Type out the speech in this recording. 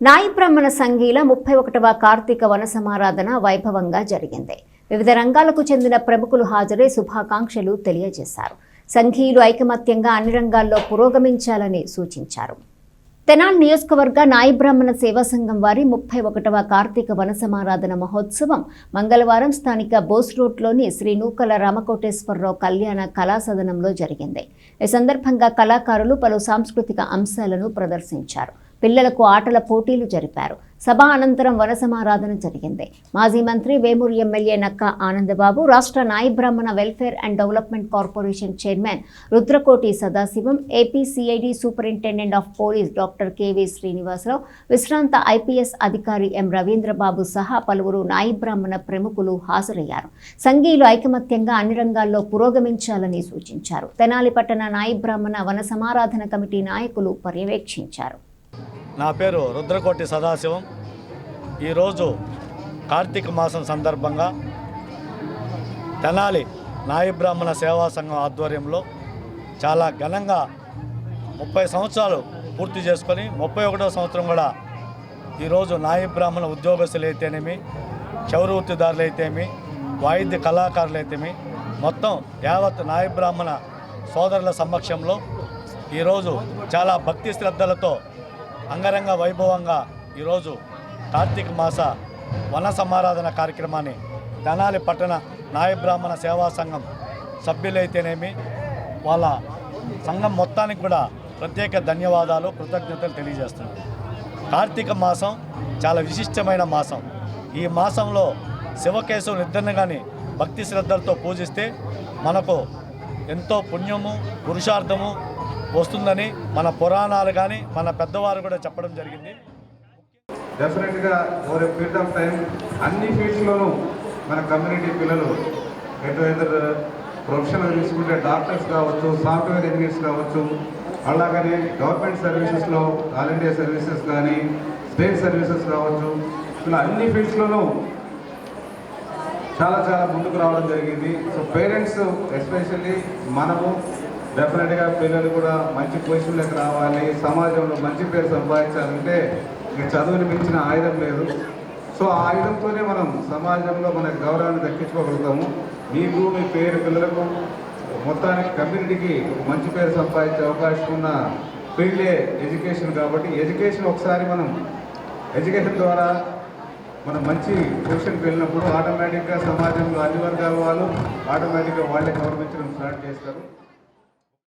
నాయిబ్రహ్మణ సంఘీల ముప్పై ఒకటవ కార్తీక వన సమారాధన వైభవంగా జరిగింది. వివిధ రంగాలకు చెందిన ప్రముఖులు హాజరై శుభాకాంక్షలు తెలియజేశారు. సంఘీయులు ఐకమత్యంగా అన్ని రంగాల్లో పురోగమించాలని సూచించారు. తెనాల్ నియోజకవర్గ నాయి బ్రాహ్మణ సేవా సంఘం వారి ముప్పై ఒకటవ కార్తీక వన సమారాధన మహోత్సవం మంగళవారం స్థానిక బోస్ రోడ్లోని శ్రీ నూకల రామకోటేశ్వరరావు కళ్యాణ కళా సదనంలో జరిగింది. ఈ సందర్భంగా కళాకారులు పలు సాంస్కృతిక అంశాలను ప్రదర్శించారు. పిల్లలకు ఆటల పోటీలు జరిపారు. సభ అనంతరం వనసమారాధన జరిగింది. మాజీ మంత్రి వేమూరు ఎమ్మెల్యే నక్క ఆనందబాబు రాష్ట్ర నాయి బ్రాహ్మణ welfare and development corporation chairman Rudrakoti Sadasivam AP CID superintendent of police doctor KV Srinivasarao విశ్రాంత ఐపీఎస్ అధికారి ఎం. రవీంద్రబాబు సహా పలువురు నాయి బ్రాహ్మణ ప్రముఖులు హాజరయ్యారు. సంఘీయులు ఐకమత్యంగా అన్ని రంగాల్లో పురోగమించాలని సూచించారు. తెనాలి పట్టణ నాయి బ్రాహ్మణ వన సమారాధన కమిటీ నాయకులు పర్యవేక్షించారు. నా పేరు రుద్రకోటి సదాశివం. ఈరోజు కార్తీక మాసం సందర్భంగా తెనాలి నాయి బ్రాహ్మణ సేవా సంఘం ఆధ్వర్యంలో చాలా ఘనంగా ముప్పై సంవత్సరాలు పూర్తి చేసుకొని ముప్పై ఒకటో సంవత్సరం కూడా ఈరోజు నాయబ్రాహ్మణ ఉద్యోగస్తులు అయితేనేమి క్షౌర వృత్తిదారులు అయితేమి వాయిద్య కళాకారులు అయితేమి మొత్తం యావత్ నాయబ్రాహ్మణ సోదరుల సమక్షంలో ఈరోజు చాలా భక్తి శ్రద్ధలతో అంగరంగ వైభవంగా ఈరోజు కార్తీక మాస వన సమారాధన కార్యక్రమాన్ని తెనాలి పట్టణ నాయబ్రాహ్మణ సేవా సంఘం సభ్యులైతేనేమి వాళ్ళ సంఘం మొత్తానికి కూడా ప్రత్యేక ధన్యవాదాలు కృతజ్ఞతలు తెలియజేస్తున్నాను కార్తీక మాసం చాలా విశిష్టమైన మాసం. ఈ మాసంలో శివకేశవుని ఇద్దరిని కానీ భక్తి శ్రద్ధలతో పూజిస్తే మనకు ఎంతో పుణ్యము పురుషార్థము వస్తుందని మన పురాణాలు కానీ మన పెద్దవారు కూడా చెప్పడం జరిగింది. డెఫినెట్గా over a period of time అన్ని ఫీల్డ్స్లోనూ మన కమ్యూనిటీ పిల్లలు ఎటు ఎదురు ప్రొఫెషనల్ తీసుకుంటే డాక్టర్స్ కావచ్చు సాఫ్ట్వేర్ ఇంజనీర్స్ కావచ్చు అలాగనే గవర్నమెంట్ సర్వీసెస్లో ఆల్ ఇండియా సర్వీసెస్ కానీ స్టేట్ సర్వీసెస్ కావచ్చు ఇలా అన్ని ఫీల్డ్స్లోనూ చాలా చాలా ముందుకు రావడం జరిగింది. సో పేరెంట్స్ ఎస్పెషల్లీ మనము డెఫినెట్గా పిల్లలు కూడా మంచి పొజిషన్లోకి రావాలి. సమాజంలో మంచి పేరు సంపాదించాలంటే ఇక చదువుని మించిన ఆయుధం లేదు. సో ఆ ఆయుధంతోనే మనం సమాజంలో మన గౌరవాన్ని దక్కించుకోగలుగుతాము. మీకు మీ పేరు పిల్లలకు మొత్తానికి కమ్యూనిటీకి మంచి పేరు సంపాదించే అవకాశం ఉన్న ఫీల్డే ఎడ్యుకేషన్ కాబట్టి ఎడ్యుకేషన్ ఒకసారి మనం ఎడ్యుకేషన్ ద్వారా మనం మంచి పొజిషన్కి వెళ్ళినప్పుడు ఆటోమేటిక్గా సమాజంలో అన్ని వర్గాల వాళ్ళు ఆటోమేటిక్గా వాళ్ళే గౌరవించడం స్టార్ట్ చేస్తారు.